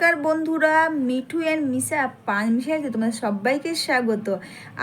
নমস্কার বন্ধুরা, মিঠু অ্যান্ড মিশা মিশাইতে তোমাদের সবাইকে স্বাগত।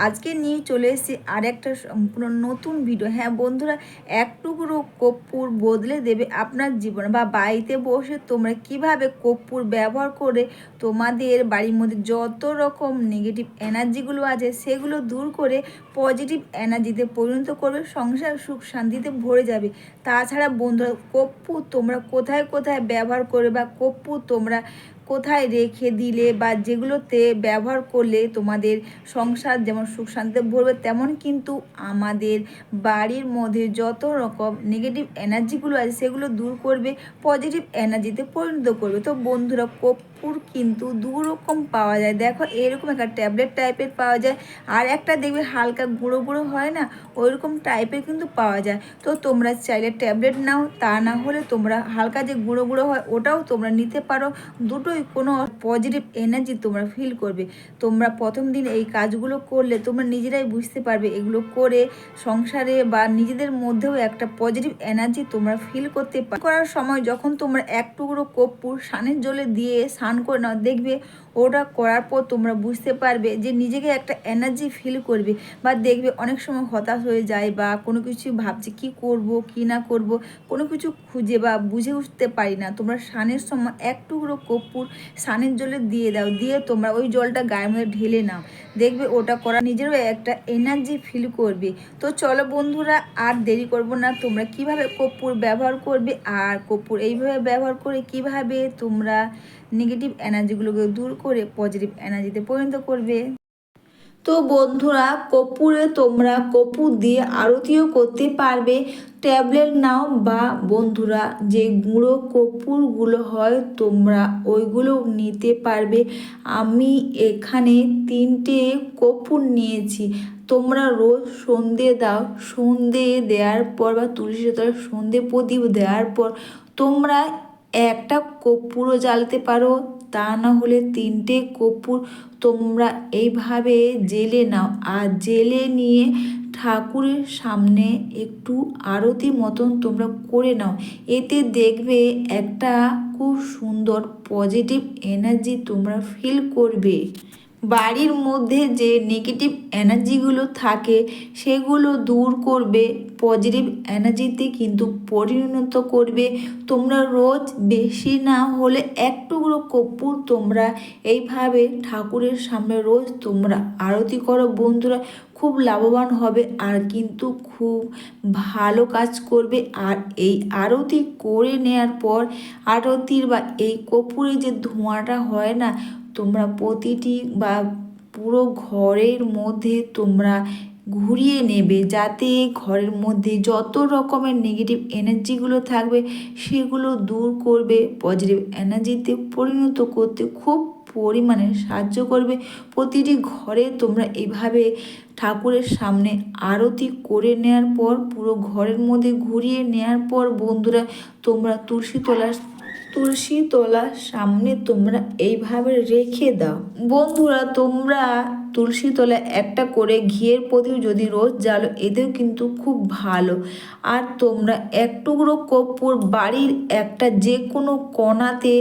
আজকে নিয়ে চলে এসেছি আর একটা সম্পূর্ণ নতুন ভিডিও হ্যাঁ বন্ধুরা এক টুকরো কর্পূর বদলে দেবে আপনার জীবন বা বাড়িতে বসে তোমরা কীভাবে কর্পূর ব্যবহার করে তোমাদের বাড়ির মধ্যে যত রকম নেগেটিভ এনার্জিগুলো আছে সেগুলো দূর করে পজিটিভ এনার্জিতে পরিণত করবে, সংসার সুখ শান্তিতে ভরে যাবে। তাছাড়া বন্ধুরা কর্পূর তোমরা কোথায় কোথায় ব্যবহার করবে বা কর্পূর তোমরা কোথায় রেখে দিলে বা যেগুলোতে ব্যবহার করলে তোমাদের সংসার যেমন সুখ শান্তিতে ভরবে, তেমন কিন্তু আমাদের বাড়ির মধ্যে যত রকম নেগেটিভ এনার্জিগুলো আছে, সেগুলো দূর করবে পজিটিভ এনার্জিতে পরিণত করবে। তো বন্ধুরা কর্পূর কিন্তু দু রকম পাওয়া যায়। দেখো এরকম একটা ট্যাবলেট টাইপের পাওয়া যায়। আর একটা দেখবে হালকা গুঁড়ো গুঁড়ো হয় না, ওইরকম টাইপের কিন্তু পাওয়া যায়। তো তোমরা চাইলে ট্যাবলেট নাও, তা না হলে তোমরা হালকা যে গুঁড়ো গুঁড়ো হয় ওটাও তোমরা নিতে পারো। দুটোই কোনো পজিটিভ এনার্জি তোমরা ফিল করবে। তোমরা প্রথম দিন এই কাজগুলো করলে তোমরা নিজেরাই বুঝতে পারবে এগুলো করে সংসারে বা নিজেদের মধ্যেও একটা পজিটিভ এনার্জি তোমরা ফিল করতে পার। করার সময় যখন তোমরা এক টুকরো কর্পূর সানের জলে দিয়ে স্নান করে নাও দেখবে ওটা করার পর তোমরা বুঝতে পারবে যে নিজেকে একটা এনার্জি ফিল করবে বা দেখবে অনেক সময় হতাশ হয়ে যায় বা কোনো কিছু ভাবছে কি করব, কি না করব, কোনো কিছু খুঁজে বা বুঝে উঠতে পারি না। তোমরা স্নানের সময় এক টুকরো কর্পূর স্নানের জলে দিয়ে দাও, দিয়ে তোমরা ওই জলটা গায়ের মধ্যে ঢেলে নাও। দেখবে ওটা করা নিজেরও একটা এনার্জি ফিল করবে। তো চলো বন্ধুরা, আর দেরি করব না। তোমরা কীভাবে কর্পূর ব্যবহার করবে আর কর্পূর এইভাবে ব্যবহার করে কীভাবে তোমরা নেগেটিভ এনার্জিগুলোকে দূর করে পজিটিভ এনার্জিতে পরিণত করবে। তো বন্ধুরা, কর্পূরে তোমরা কর্পূর দিয়ে আরতিও করতে পারবে। ট্যাবলেট নাও বা বন্ধুরা, যে গুঁড়ো কর্পূরগুলো হয় তোমরা ওইগুলো নিতে পারবে। আমি এখানে তিনটে কর্পূর নিয়েছি। তোমরা রোজ সন্ধে দাও। সন্ধে দেওয়ার পর বা তুলসী তলায় সন্ধে প্রদীপ দেওয়ার পর তোমরা একটা কর্পূরও জ্বালতে পারো, তা না হলে তিনটে কর্পূর তোমরা এইভাবে জেলে নাও। আর জেলে নিয়ে ঠাকুরের সামনে একটু আরতি মতন তোমরা করে নাও। এতে দেখবে একটা খুব সুন্দর পজিটিভ এনার্জি তোমরা ফিল করবে। বাড়ির মধ্যে যে নেগেটিভ এনার্জিগুলো থাকে, সেগুলো দূর করবে পজিটিভ এনার্জিতে কিন্তু পরিণত করবে। তোমরা রোজ বেশি না হলে এক টুকরো কর্পূর তোমরা এইভাবে ঠাকুরের সামনে রোজ তোমরা আরতি করো। বন্ধুরা, খুব লাভবান হবে আর কিন্তু খুব ভালো কাজ করবে। আর এই আরতি করে নেওয়ার পর আরতির বা এই কর্পূরে যে ধোঁয়াটা হয় না তোমরা প্রতিটি বা পুরো ঘরের মধ্যে তোমরা ঘুরিয়ে নেবে যাতে ঘরের মধ্যে যত রকমের নেগেটিভ এনার্জিগুলো থাকবে, সেগুলো দূর করবে পজিটিভ এনার্জিতে পরিণত করতে খুব পরিমাণে সাহায্য করবে। প্রতিটি ঘরে তোমরা এভাবে ঠাকুরের সামনে আরতি করে নেওয়ার পর, পুরো ঘরের মধ্যে ঘুরিয়ে নেওয়ার পর, বন্ধুরা, তোমরা তুলসী তোলার তুলসী তোলার সামনে তোমরা এইভাবে রেখে দাও। বন্ধুরা, তোমরা তুলসী তলায় একটা করে ঘিয়ের প্রদীপ যদি রোজ জ্বালো, এতেও কিন্তু খুব ভালো। আর তোমরা এক টুকরো কর্পূর বাড়ির একটা যে কোনো কণাতে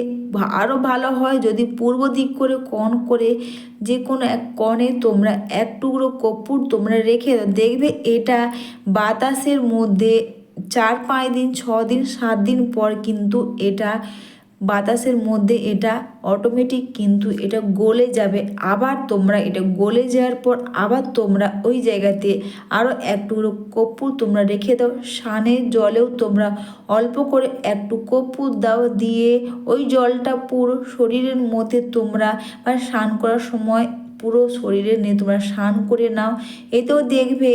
আরও ভালো হয় যদি পূর্ব দিক করে কণ করে যে কোনো এক কণে তোমরা এক টুকরো কর্পূর তোমরা রেখে দেখবে এটা বাতাসের মধ্যে চার পাঁচ দিন, ছ দিন, সাত দিন পর কিন্তু এটা বাতাসের মধ্যে এটা অটোমেটিক কিন্তু এটা গলে যাবে। আবার তোমরা এটা গলে যাওয়ার পর আবার তোমরা ওই জায়গাতে আরও একটু কর্পূর তোমরা রেখে দাও। সানের জলেও তোমরা অল্প করে একটু কর্পূর দাও দিয়ে ওই জলটা পুরো শরীরের মধ্যে তোমরা বা স্নান করার সময় পুরো শরীরে নিয়ে তোমরা স্নান করে নাও। এতেও দেখবে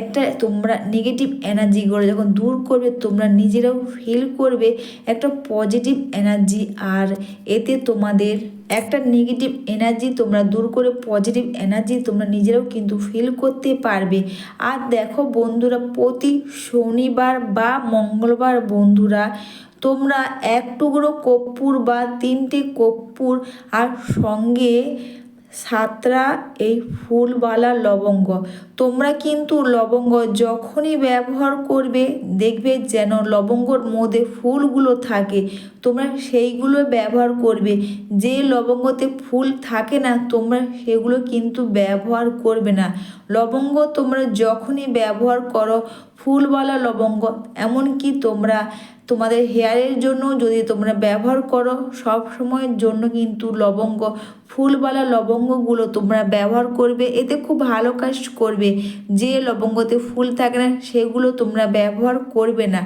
একটা তোমরা নেগেটিভ এনার্জি এনার্জিগুলো যখন দূর করবে, তোমরা নিজেরাও ফিল করবে একটা পজিটিভ এনার্জি আর এতে তোমাদের একটা নেগেটিভ এনার্জি তোমরা দূর করে পজিটিভ এনার্জি তোমরা নিজেরাও কিন্তু ফিল করতে পারবে। আর দেখো বন্ধুরা, প্রতি শনিবার বা মঙ্গলবার বন্ধুরা, তোমরা এক টুকরো কর্পূর বা তিনটে কর্পূর আর সঙ্গে সাতটা এই ফুলবালা লবঙ্গ। তোমরা কিন্তু লবঙ্গ যখনই ব্যবহার করবে, দেখবে যেন লবঙ্গর মধ্যে ফুলগুলো থাকে। তোমরা সেইগুলো ব্যবহার করবে। যে লবঙ্গতে ফুল থাকে না, তোমরা সেগুলো কিন্তু ব্যবহার করবে না। লবঙ্গ তোমরা যখনই ব্যবহার করো ফুলওয়ালা লবঙ্গ, এমনকি তোমরা তোমাদের হেয়ারের জন্য যদি তোমরা ব্যবহার করো, সব সময়ের জন্য কিন্তু লবঙ্গ ফুলওয়ালা লবঙ্গগুলো তোমরা ব্যবহার করবে। এতে খুব ভালো কাজ করবে। যে লবঙ্গতে ফুল থাকে না, সেগুলো তোমরা ব্যবহার করবে না।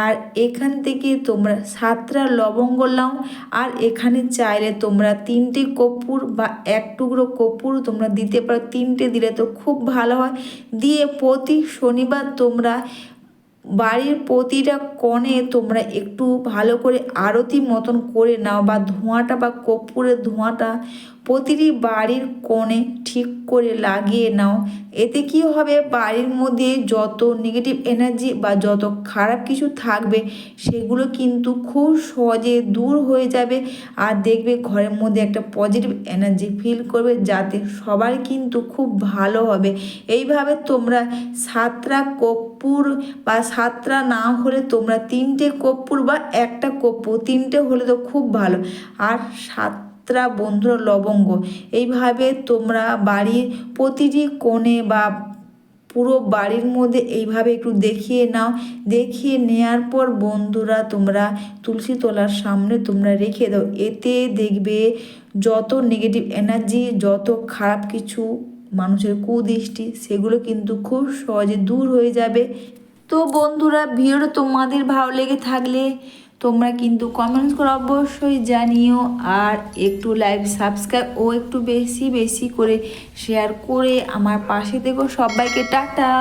আর এখান থেকে তোমরা সাতটা লবঙ্গ নাও, আর এখানে চাইলে তোমরা তিনটে কর্পূর বা এক টুকরো কর্পূর তোমরা দিতে পারো। তিনটে দিলে তো খুব ভালো হয়। দিয়ে প্রতি শনিবার তোমরা বাড়ির প্রতিটা কোণে তোমরা একটু ভালো করে আরতি মতন করে নাও বা ধোঁয়াটা বা কর্পূরের ধোঁয়াটা প্রতিটি বাড়ির কোণে ঠিক করে লাগিয়ে নাও। এতে কি হবে? বাড়ির মধ্যে যত নেগেটিভ এনার্জি বা যত খারাপ কিছু থাকবে, সেগুলো কিন্তু খুব সহজে দূর হয়ে যাবে আর দেখবে ঘরের মধ্যে একটা পজিটিভ এনার্জি ফিল করবে যাতে সবার কিন্তু খুব ভালো হবে। এইভাবে তোমরা সাতটা কর্পূর বা সাতটা না হলে তোমরা তিনটে কর্পূর বা একটা কর্পূর, তিনটে হলে তো খুব ভালো। আর সাত সাতটা বন্ধুরা লবঙ্গ। এইভাবে তোমরা বাড়ির প্রতিটি কোণে বা পুরো বাড়ির মধ্যে এইভাবে একটু দেখিয়ে নাও। দেখিয়ে নেওয়ার পর বন্ধুরা তোমরা তুলসী তলার সামনে তোমরা রেখে দাও। এতে দেখবে যত নেগেটিভ এনার্জি যত খারাপ কিছু মানুষের কুদৃষ্টি, সেগুলো কিন্তু খুব সহজে দূর হয়ে যাবে। তো বন্ধুরা, ভিডিওটা তোমাদের ভালো লেগে থাকলে তোমরা কিন্তু কমেন্টস করে অবশ্যই জানিও আর একটু লাইভ সাবস্ক্রাইব ও একটু বেশি বেশি করে শেয়ার করে আমার পাশে দেখো সবাইকে টাটা।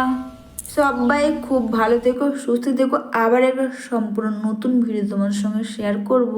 সবাই খুব ভালো থেকো, সুস্থ থেকো। আবার একটা সম্পূর্ণ নতুন ভিডিও তোমার সঙ্গে শেয়ার করব।